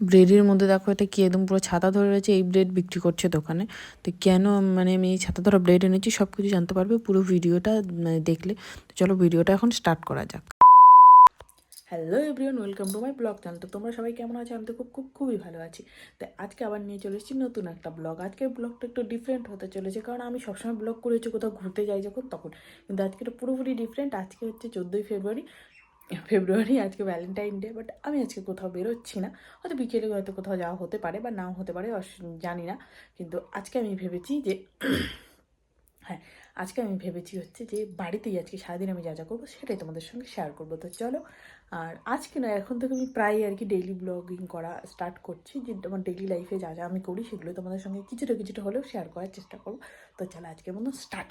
ব্রেডের মধ্যে দেখো এটা কি একদম পুরো ছাতা ধরে রয়েছে, এই ব্রেড বিক্রি করছে দোকানে। তো কেন মানে আমি এই ছাতা ধরা ব্রেড এনেছি সব কিছু জানতে পারবে, পুরো ভিডিওটা মানে দেখলে। তো চলো ভিডিওটা এখন স্টার্ট করা যাক। Hello everyone welcome to my blog channel তো তোমরা সবাই কেমন আছো? আমি তো খুব খুব, খুবই ভালো আছি। তো আজকে আবার নিয়ে চলে এসেছি নতুন একটা ব্লগ আজকের ব্লগটা একটু ডিফারেন্ট হতে চলেছে, কারণ আমি সবসময় ব্লগ করেছি কোথাও ঘুরতে যাই যখন, তখন। কিন্তু আজকে এটা পুরোপুরি ডিফারেন্ট আজকে হচ্ছে চোদ্দোই ফেব্রুয়ারি ফেব্রুয়ারি আজকে ভ্যালেন্টাইন ডে বাট আমি আজকে কোথাও বেরোচ্ছি না। হয়তো বিকেলে হয়তো কোথাও যাওয়া হতে পারে বা নাও হতে পারে জানি না। কিন্তু আজকে আমি ভেবেছি যে হ্যাঁ আজকে আমি ভেবেছি হচ্ছে যে বাড়িতেই আজকে সারাদিন আমি যা যা করব সেটাই তোমাদের সঙ্গে শেয়ার করব। তো চলো, আর আজকে না এখন থেকে আমি প্রায় আর কি ডেইলি ব্লগিং করা স্টার্ট করছি। যে আমার ডেইলি লাইফে যা যা আমি করি সেগুলো তোমাদের সঙ্গে কিছুটা কিছুটা হলেও শেয়ার করার চেষ্টা করব। তো চলো আজকের মতো স্টার্ট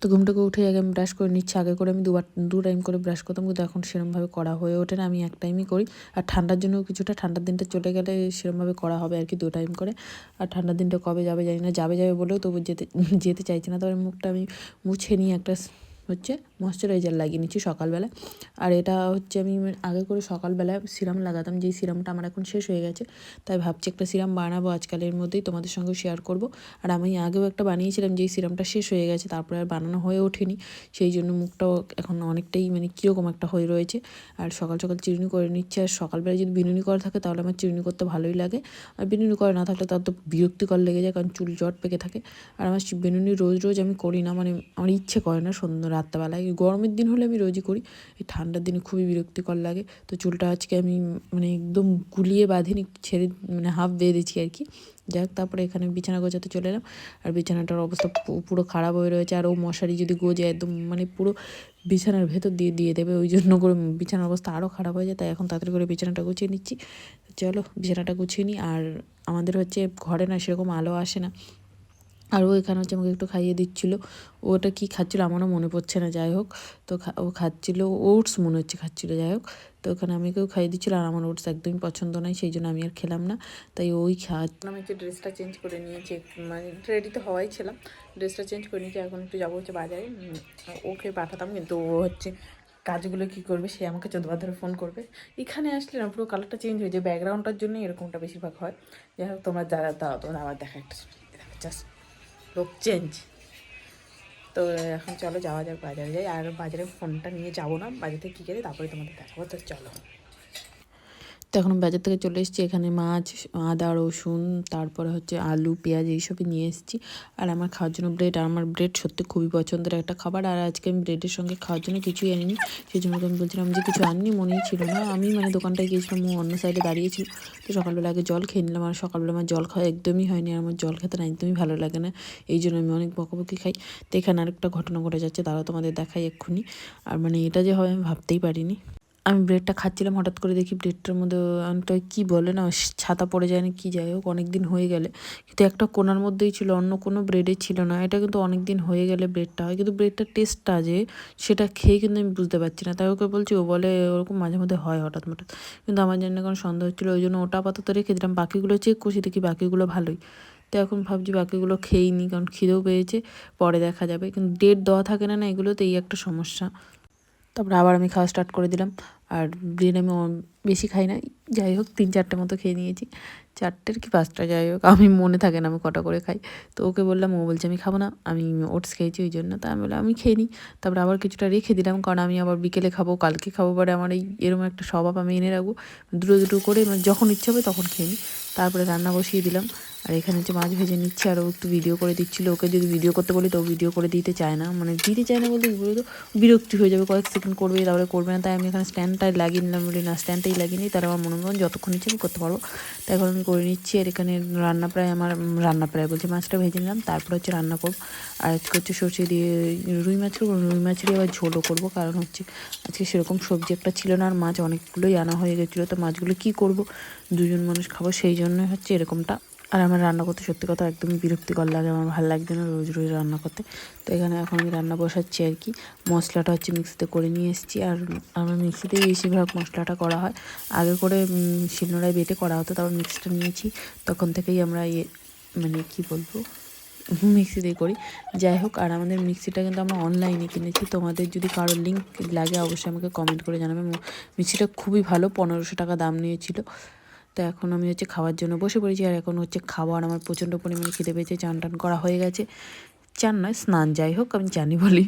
তো ঘুম থেকে উঠে আগে আমি ব্রাশ করে নিচ্ছি। আগে করে আমি দুবার, দু টাইম করে ব্রাশ করতাম, কিন্তু এখন সেরমভাবে করা হয়ে ওঠে না। আমি এক টাইমই করি। আর ঠান্ডার জন্য কিছুটা, ঠান্ডার দিনটা চলে গেলে সেরমভাবে করা হবে আর কি দু টাইম করে। আর ঠান্ডার দিনটা কবে যাবে জানি না, যাবে যাবে বলেও তবু যেতে যেতে চাইছি না। তবে মুখটা আমি মুছে নিয়ে একটা হচ্ছে ময়শ্চারাইজার লাগিয়ে নিচ্ছি সকালবেলা আর এটা হচ্ছে আমি আগে করে সকালবেলায় সিরাম লাগাতাম, যেই সিরামটা আমার এখন শেষ হয়ে গেছে, তাই ভাবছি একটা সিরাম বানাবো আজকালের মধ্যেই তোমাদের সঙ্গে শেয়ার করব। আর আমি আগেও একটা বানিয়েছিলাম যেই সিরামটা শেষ হয়ে গেছে, তারপরে আর বানানো হয়ে ওঠেনি, সেই জন্য মুখটাও এখন অনেকটাই মানে কীরকম একটা হয়ে রয়েছে। আর সকাল সকাল চিরুনি করে নিচ্ছে, আর সকালবেলা যদি বিনুনি করা থাকে তাহলে আমার চিরুনি করতে ভালোই লাগে। আর বিনুনি করা না থাকলে তার তো বিরক্তিকর লেগে যায়, কারণ চুল জট পেকে থাকে। আর আমার বিনুনি রোজ রোজ আমি করি না মানে আমার ইচ্ছে করে না সন্ধ্যা রাত্রেবেলায়। গরমের দিন হলে আমি রোজই করি। এই ঠান্ডার দিনে খুবই বিরক্তিকর লাগে। তো চুলটা আজকে আমি মানে একদম গুলিয়ে বাঁধিনি ছেড়ে মানে হাফ বেঁধেছি আর কি। যাই হোক তারপরে এখানে বিছানা গোছাতে চলে এলাম। আর বিছানাটার অবস্থা পুরো খারাপ হয়ে রয়েছে। আর ও মশারি যদি গোজে একদম মানে পুরো বিছানার ভেতর দিয়ে দিয়ে দেবে, ওই জন্য করে বিছানার অবস্থা আরও খারাপ হয়ে যায়। তাই এখন তাড়াতাড়ি করে বিছানাটা গুছিয়ে নিচ্ছি। চলো, বিছানাটা গুছিয়ে নিই। আর আমাদের হচ্ছে ঘরে না সেরকম আলো আসে না। আর ও এখানে হচ্ছে আমাকে একটু খাইয়ে দিচ্ছিল। ওটা কী খাচ্ছিলো আমারও মনে পড়ছে না, যাই হোক। তো ও খাচ্ছিলো, ওটস মনে হচ্ছে খাচ্ছিলো, যাই হোক। তো ওখানে আমি কেউ খাইয়ে দিচ্ছিল আর আমার ওটস একদমই পছন্দ নয়, সেই জন্য আমি আর খেলাম না। তাই ওই খা, আমি একটু ড্রেসটা চেঞ্জ করে নিয়েছি মানে রেডি তো হওয়াই ছিলাম। ড্রেসটা চেঞ্জ করে নিয়েছি, এখন একটু যাব হচ্ছে বাজারে। ওকে পাঠাতাম, কিন্তু ও হচ্ছে কাজগুলো কী করবে, সে আমাকে চোদ্দবার ধরে ফোন করবে। এখানে আসলে না, পুরো কালারটা চেঞ্জ হয়ে যায়। ব্যাকগ্রাউন্ডটার জন্য এরকমটা বেশিরভাগ হয়। যাই হোক, তোমরা যারা দাও তোমরা আবার দেখা একটা জাস্ট লোক চেঞ্জ তো এখন চলো যাওয়া যাক বাজারে যাই। আর বাজারে ফোনটা নিয়ে যাব না। বাজার থেকে কী করে তারপরে তোমাদের দেখাবো। তো চলো। তো এখন বাজার থেকে চলে এসেছি। এখানে মাছ, আদা, রসুন, তারপরে হচ্ছে আলু, পেঁয়াজ এইসবই নিয়ে এসেছি। আর আমার খাওয়ার জন্য ব্রেড আর আমার ব্রেড সত্যি খুবই পছন্দের একটা খাবার। আর আজকে আমি ব্রেডের সঙ্গে খাওয়ার জন্য কিছুই আনিনি। সেই জন্য আমি বলছিলাম যে কিছু আনিনি, মনেই ছিল না। আমি মানে দোকানটায় গিয়েছিলাম, ও অন্য সাইডে দাঁড়িয়েছিল তো সকালবেলা আগে জল খেয়ে নিলাম। আর সকালবেলা আমার জল খাওয়া একদমই হয়নি। আর আমার জল খেতে না একদমই ভালো লাগে না। এই জন্য আমি অনেক বকাবকি খাই। তো এখানে আরেকটা ঘটনা ঘটে যাচ্ছে, তারাও তোমাদের দেখাই এক্ষুনি। আর মানে এটা যে হবে আমি ভাবতেই পারিনি। আমি ব্রেডটা খাচ্ছিলাম, হঠাৎ করে দেখি ব্রেডটার মধ্যে অনেকটা কী বলে না ছাতা পড়ে যায় না, কী যাই হোক অনেক দিন হয়ে গেলে। কিন্তু একটা কোনার মধ্যেই ছিল, অন্য কোনো ব্রেডে ছিল না। এটা কিন্তু অনেক দিন হয়ে গেলে ব্রেডটা হয়। কিন্তু ব্রেডটার টেস্টটা যে, সেটা খেয়ে কিন্তু আমি বুঝতে পারছি না। তাই ওকে বলছি, ও বলে, ওরকম মাঝে মধ্যে হয় হঠাৎ হঠাৎ কিন্তু আমার জন্য কোনো সন্দেহ হচ্ছিল, ওই জন্য ওটা আপাতত রেখে দিলাম। বাকিগুলো চেক করছি, দেখি বাকিগুলো ভালোই। তো এখন ভাবছি বাকিগুলো খেয়েই নি, কারণ খিদেও পেয়েছে, পরে দেখা যাবে। কিন্তু ডেট দেওয়া থাকে না না এগুলোতে এই একটা সমস্যা। তারপরে আবার আমি খাওয়া স্টার্ট করে দিলাম। আর ব্রেড আমি বেশি খাই না। যাই হোক, তিন চারটে মতো খেয়ে নিয়েছি। চারটের কি পাঁচটা? যাই হোক, আমি মনে থাকে না আমি কটা করে খাই। তো ওকে বললাম, ও বলছে, আমি খাব না। আমি ওটস খেয়েছি ওই জন্য। তা আমি বললাম, আমি খেয়ে নিই। তারপরে আবার কিছুটা রেখে দিলাম, কারণ আমি আবার বিকেলে খাব, কালকে খাব পরে আমার এই এরকম একটা স্বভাব আমি এনে রাখব। দুটো দুটো করে মানে যখন ইচ্ছে হবে তখন খেয়ে নিই। তারপরে রান্না বসিয়ে দিলাম। আর এখানে হচ্ছে মাছ ভেজে নিচ্ছে, আর ও একটু ভিডিও করে দিচ্ছিল। ওকে যদি ভিডিও করতে বলি, তো ভিডিও করে দিতে চায় না। মানে দিতে চায় না বলতে বলতো? বিরক্তি হয়ে যাবে, কয়েক সেকেন্ড করবে, তারপরে করবে না। তাই আমি এখানে স্ট্যান্ডটাই লাগিয়ে নিলাম। বলি, না স্ট্যান্ডটাই লাগিয়ে নিই। তার আমার মনে হয় যতক্ষণ ইচ্ছে আমি করতে পারব। তাই এখন আমি করে নিচ্ছি। আর এখানে রান্না প্রায় আমার, রান্না প্রায় বলছি, মাছটা ভেজে নিলাম। তারপর হচ্ছে রান্না করব। আর আজকে হচ্ছে সর্ষে দিয়ে রুই মাছ করব। রুই মাছের আবার ঝোলও করব। কারণ হচ্ছে আজকে সেরকম সবজি একটা ছিল না। আর মাছ অনেকগুলোই আনা হয়ে গেছিল। তো মাছগুলো কী করব? দুজন মানুষ খাব, সেই জন্যই হচ্ছে এরকমটা। আর আমার রান্না করতে সত্যি কথা একদমই বিরক্তিকর লাগে, আমার ভালো লাগছে না রোজ রোজ রান্না করতে। তো এখানে এখন আমি রান্না বসাচ্ছি আর কি। মশলাটা হচ্ছে মিক্সিতে করে নিয়ে এসেছি আর আমার মিক্সিতেই বেশিরভাগ মশলাটা করা হয়। আগে করে শিলনোড়ায় বেটে করা হতো, তারপর মিক্সিটা নিয়েছি। তখন থেকেই আমরা ইয়ে মানে কি বলব মিক্সি দিয়ে করি। যাই হোক, আর আমাদের মিক্সিটা কিন্তু আমরা অনলাইনে কিনেছি। তোমাদের যদি কারোর লিঙ্ক লাগে, অবশ্যই আমাকে কমেন্ট করে জানাবে। মিক্সিটা খুবই ভালো, পনেরোশো টাকা দাম নিয়েছিল। তো এখন আমি হচ্ছে খাওয়ার জন্য বসে পড়েছি আর এখন হচ্ছে খাবার আমার প্রচণ্ড পরিমাণে খিদে পেয়েছে, চান টান করা হয়ে গেছে। চান নয়, স্নান যাই হোক, আমি জানি বলি।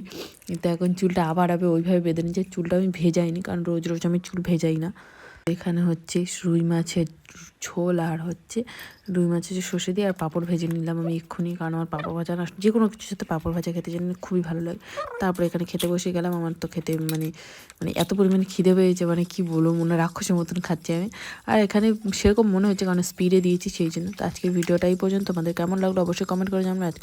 কিন্তু এখন চুলটা আবার আবে ওইভাবে বেঁধে নিচ্ছে চুলটা আমি ভেজাইনি, কারণ রোজ রোজ আমি চুল ভেজাই না। এখানে হচ্ছে রুই মাছের ঝোল আর হচ্ছে রুই মাছের যে সর্ষে দিয়ে আর পাঁপড় ভেজে নিলাম আমি এক্ষুনি, কারণ আমার পাঁপড় ভাজা না, যে কোনো কিছুর সাথে পাঁপড় ভাজা খেতে জানি খুবই ভালো লাগে। তারপরে এখানে খেতে বসে গেলাম, আমার তো খেতে মানে মানে এত পরিমাণে খিদে পেয়েছে মানে কি বলব, মনে রাক্ষসের মতন খাচ্ছি আমি। আর এখানে সেরকম মনে হচ্ছে, কারণ স্পিডে দিয়েছি, সেই জন্য। তো আজকের ভিডিওটা এই পর্যন্ত, তোমাদের কেমন লাগল অবশ্যই কমেন্ট করে জানাবে। আজকে